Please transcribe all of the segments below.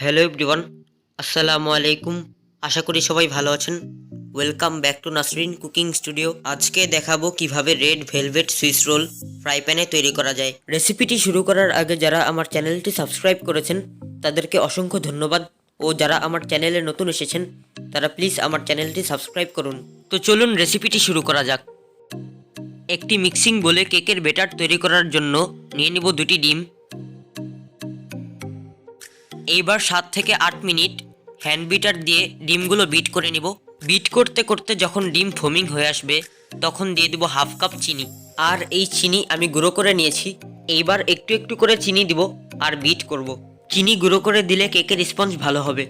Hello everyone আসসালামু আলাইকুম আশা করি সবাই ভালো আছেন। Welcome back to Nasrin cooking studio আজকে দেখাবো কীভাবে red velvet Swiss roll fry প্যানে তৈরি করা যায়। রেসিপিটি শুরু করার আগে যারা আমার চ্যানেলটি সাবস্ক্রাইব করেছেন, তাদেরকে অসংখ্য ধন্যবাদ। ও যারা আমার চ্যানেলে নতুন এসেছেন, তারা প্লিজ আমার চ্যানেলটি সাবস্ক্রাইব করুন। তো চলুন রেসিপিটি শুরু করা যাক। একটি মিক্সিং বলে কেকের বেটার তৈরি করার জন্য নিয়ে নিব দুটি ডিম। এইবার সাত থেকে আট মিনিট হ্যান্ড বিটার দিয়ে ডিমগুলো বিট করে নিব। বিট করতে করতে যখন ডিম ফোমিং হয়ে আসবে, তখন দিয়ে দেবো হাফ কাপ চিনি। আর এই চিনি আমি গুঁড়ো করে নিয়েছি। এইবার একটু একটু করে চিনি দিব আর বিট করব। চিনি গুঁড়ো করে দিলে কেকের স্পঞ্জ ভালো হবে।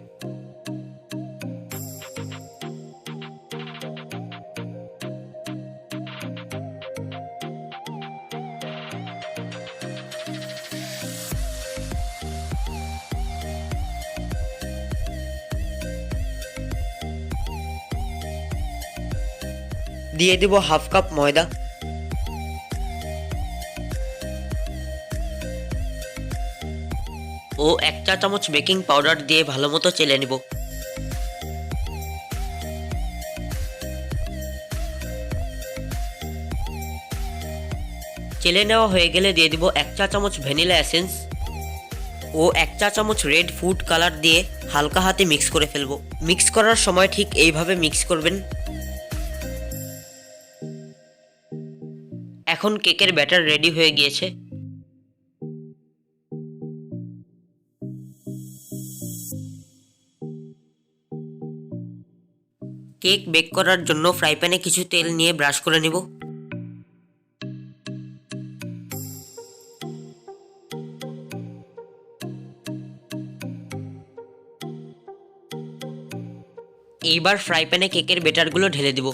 দিয়ে দেব হাফ কাপ ময়দা। ও এক চা চামচ বেকিং পাউডার দিয়ে ভালো মতো চেলে নিব। চেলে নেওয়া হয়ে গেলে দিয়ে দিব এক চা চামচ ভ্যানিলা এসেন্স। ও এক চা চামচ রেড ফুড কালার দিয়ে হালকা হাতে মিক্স করে ফেলব। মিক্স করার সময় ঠিক এইভাবে মিক্স করবেন। এখন কেকের ব্যাটার রেডি হয়ে গিয়েছে। কেক বেক করার জন্য ফ্রাই প্যানে কিছু তেল নিয়ে ব্রাশ করে নিব। এইবার ফ্রাই প্যানে কেকের বেটারগুলো ঢেলে দিব।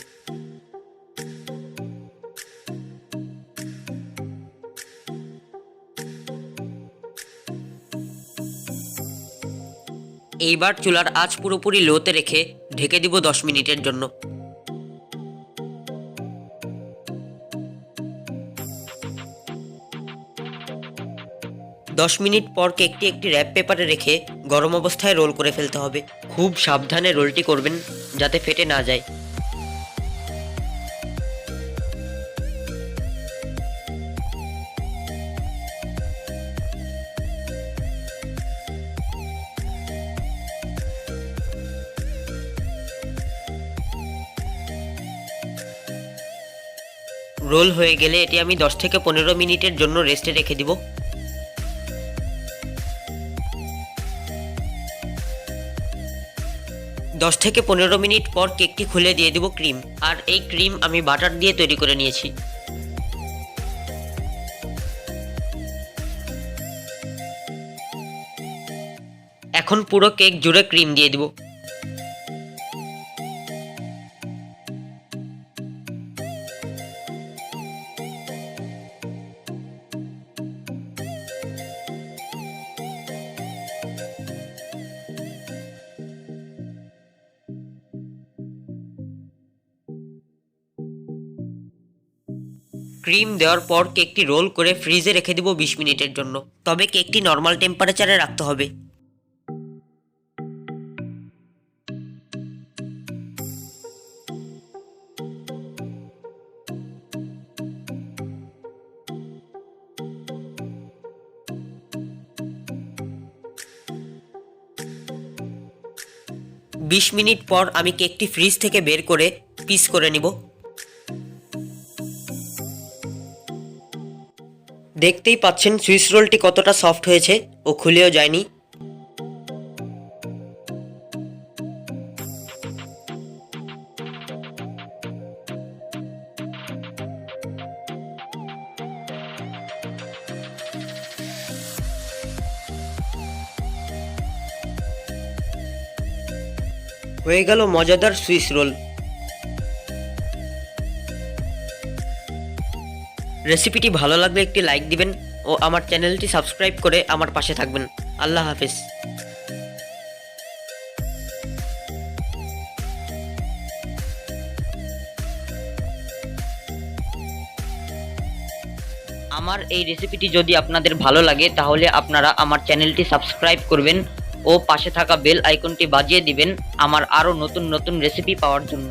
এইবার চুলার আঁচ পুরোপুরি লোতে রেখে ঢেকে দিব দশ মিনিটের জন্য। দশ মিনিট পর কেকটি একটি র্যাপ পেপারে রেখে গরম অবস্থায় রোল করে ফেলতে হবে। খুব সাবধানে রোলটি করবেন যাতে ফেটে না যায়। রোল হয়ে গেলে এটি আমি দশ থেকে পনেরো মিনিটের জন্য রেস্টে রেখে দিব। দশ থেকে পনেরো মিনিট পর কেকটি খুলে দিয়ে দিব ক্রিম, আর এই ক্রিম আমি বাটার দিয়ে তৈরি করে নিয়েছি। এখন পুরো কেক জুড়ে ক্রিম দিয়ে দিব। ক্রিম দেওয়ার পর কেকটি রোল করে ফ্রিজে রেখে দিব বিশ মিনিটের জন্য। তবে কেকটি নর্মাল টেম্পারেচারে রাখতে হবে। বিশ মিনিট পর আমি কেকটি ফ্রিজ থেকে বের করে পিস করে নিব। দেখতেই পাচ্ছেন সুইস রোলটি কতটা সফট হয়েছে ও খুলেও যায়নি। হয়ে গেল মজাদার সুইস রোল। রেসিপিটি ভালো লাগলে একটি লাইক দিবেন ও আমার চ্যানেলটি সাবস্ক্রাইব করে আমার পাশে থাকবেন। আল্লাহ হাফেজ। আমার এই রেসিপিটি যদি আপনাদের ভালো লাগে, তাহলে আপনারা আমার চ্যানেলটি সাবস্ক্রাইব করবেন ও পাশে থাকা বেল আইকনটি বাজিয়ে দিবেন আমার আরও নতুন নতুন রেসিপি পাওয়ার জন্য।